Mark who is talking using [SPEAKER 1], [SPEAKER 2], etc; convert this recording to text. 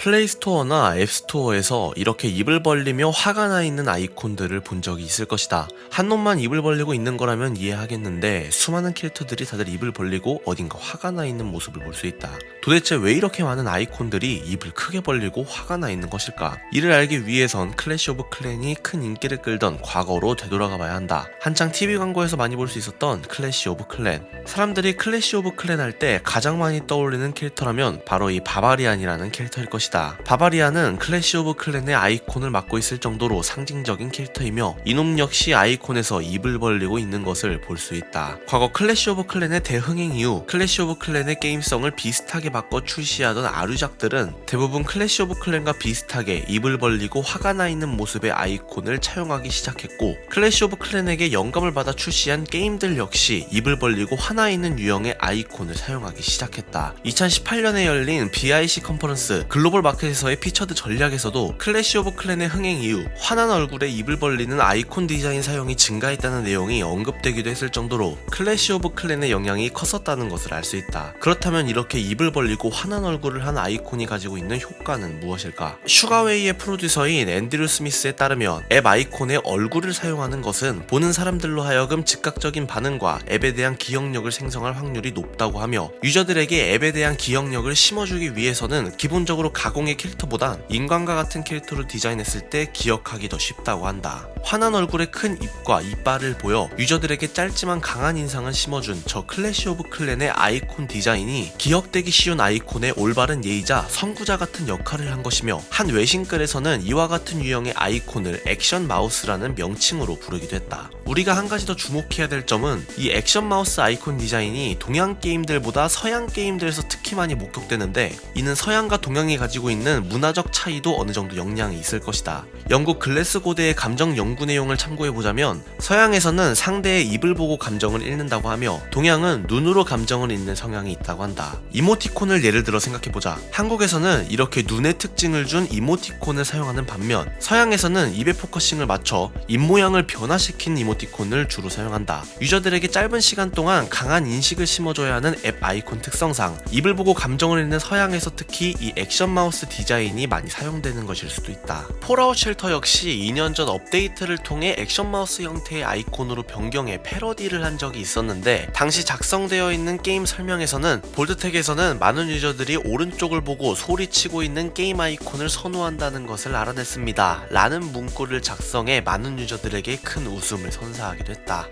[SPEAKER 1] 플레이스토어나 앱스토어에서 이렇게 입을 벌리며 화가 나 있는 아이콘들을 본 적이 있을 것이다. 한 놈만 입을 벌리고 있는 거라면 이해하겠는데 수많은 캐릭터들이 다들 입을 벌리고 어딘가 화가 나 있는 모습을 볼 수 있다. 도대체 왜 이렇게 많은 아이콘들이 입을 크게 벌리고 화가 나 있는 것일까? 이를 알기 위해선 클래시 오브 클랜이 큰 인기를 끌던 과거로 되돌아가 봐야 한다. 한창 TV 광고에서 많이 볼 수 있었던 클래시 오브 클랜. 사람들이 클래시 오브 클랜 할 때 가장 많이 떠올리는 캐릭터라면 바로 이 바바리안이라는 캐릭터일 것이다. 바바리안은 클래시 오브 클랜의 아이콘을 맡고 있을 정도로 상징적인 캐릭터이며 이놈 역시 아이콘에서 입을 벌리고 있는 것을 볼 수 있다. 과거 클래시 오브 클랜의 대흥행 이후 클래시 오브 클랜의 게임성을 비슷하게 바꿔 출시하던 아류작들은 대부분 클래시 오브 클랜과 비슷하게 입을 벌리고 화가 나 있는 모습의 아이콘을 차용하기 시작했고 클래시 오브 클랜에게 영감을 받아 출시한 게임들 역시 입을 벌리고 화나 있는 유형의 아이콘을 사용하기 시작했다. 2018년에 열린 BIC 컨퍼런스 글로벌 마켓에서의 피처드 전략에서도 클래시 오브 클랜의 흥행 이후 화난 얼굴에 입을 벌리는 아이콘 디자인 사용이 증가했다는 내용이 언급되기도 했을 정도로 클래시 오브 클랜의 영향이 컸었다는 것을 알 수 있다. 그렇다면 이렇게 입을 벌리고 화난 얼굴을 한 아이콘이 가지고 있는 효과는 무엇일까? 슈가웨이의 프로듀서인 앤드류 스미스에 따르면 앱 아이콘의 얼굴을 사용하는 것은 보는 사람들로 하여금 즉각적인 반응과 앱에 대한 기억력을 생성할 확률이 높다고 하며 유저들에게 앱에 대한 기억력을 심어주기 위해서는 기본적으로 가공의 캐릭터보단 인간과 같은 캐릭터를 디자인했을 때 기억하기 더 쉽다고 한다. 환한 얼굴에 큰 입과 이빨을 보여 유저들에게 짧지만 강한 인상을 심어준 저 클래시 오브 클랜의 아이콘 디자인이 기억되기 쉬운 아이콘의 올바른 예의자 선구자 같은 역할을 한 것이며 한 외신글에서는 이와 같은 유형의 아이콘을 액션 마우스라는 명칭으로 부르기도 했다. 우리가 한 가지 더 주목해야 될 점은 이 액션 마우스 아이콘 디자인이 동양 게임들보다 서양 게임들에서 특히 많이 목격되는데 이는 서양과 동양이 가지고 있는 문화적 차이도 어느 정도 영향이 있을 것이다. 영국 글래스 고대의 감정 연구 내용을 참고해 보자면 서양에서는 상대의 입을 보고 감정을 읽는다고 하며 동양은 눈으로 감정을 읽는 성향이 있다고 한다. 이모티콘을 예를 들어 생각해 보자. 한국에서는 이렇게 눈의 특징을 준 이모티콘을 사용하는 반면 서양에서는 입에 포커싱을 맞춰 입 모양을 변화시킨 이모티콘을 주로 사용한다. 유저들에게 짧은 시간 동안 강한 인식을 심어줘야 하는 앱 아이콘 특성상 입을 보고 감정을 읽는 서양에서 특히 이 액션 마 우스 디자인이 많이 사용되는 것일 수도 있다. 폴아웃 쉘터 역시 2년 전 업데이트를 통해 액션 마우스 형태의 아이콘으로 변경해 패러디를 한 적이 있었는데 당시 작성되어 있는 게임 설명에서는 볼드텍에서는 많은 유저들이 오른쪽을 보고 소리치고 있는 게임 아이콘을 선호한다는 것을 알아냈습니다. 라는 문구를 작성해 많은 유저들에게 큰 웃음을 선사하기도 했다.